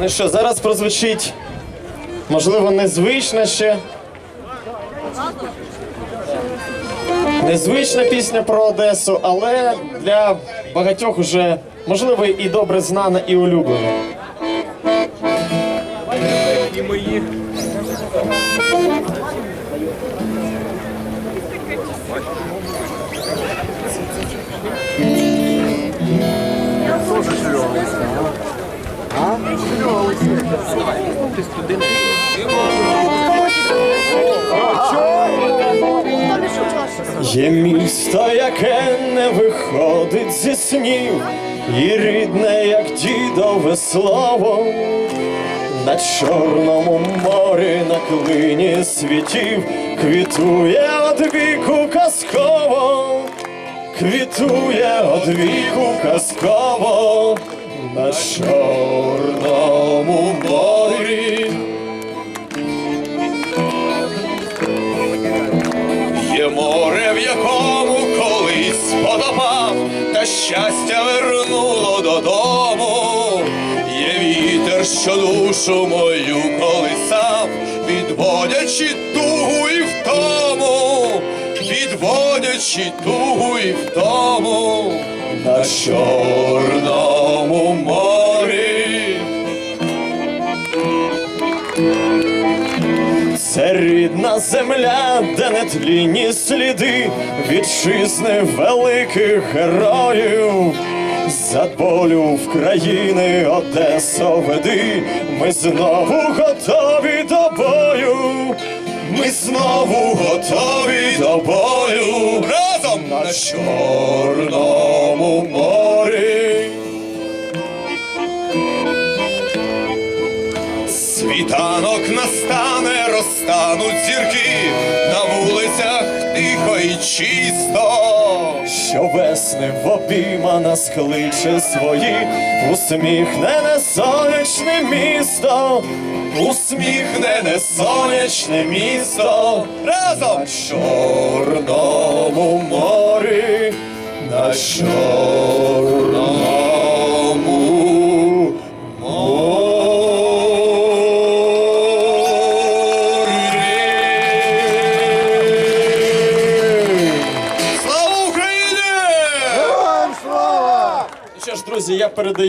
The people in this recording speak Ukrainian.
Ну що, зараз прозвучить, можливо, незвична ще. Незвична пісня про Одесу, але для багатьох уже, можливо, і добре знана, і улюблена. Є місто, яке не виходить зі снів, і рідне, як дідове слово, на чорному морі на клині світів квітує одвіку казково, квітує одвіку казково на чорному морі. Є море, в якому колись подопав, та щастя вернуло додому. Є вітер, що душу мою колисав, відводячи тугу відводячи тугу і втому на чорному морі. Це рідна земля, де не тлінні сліди вітчизни великих героїв. За долю в країни Одесо веди, ми знову готові до бою. Ми знову готові до бою на Чорному морі. Світанок настане, розтануть зірки, на вулицях тихо і чисто. Що весни в обійма нас кличе свої, усміхнене сонячне місто, усміхнене сонячне місто, разом! Чорному Що ж, друзі, я передаю.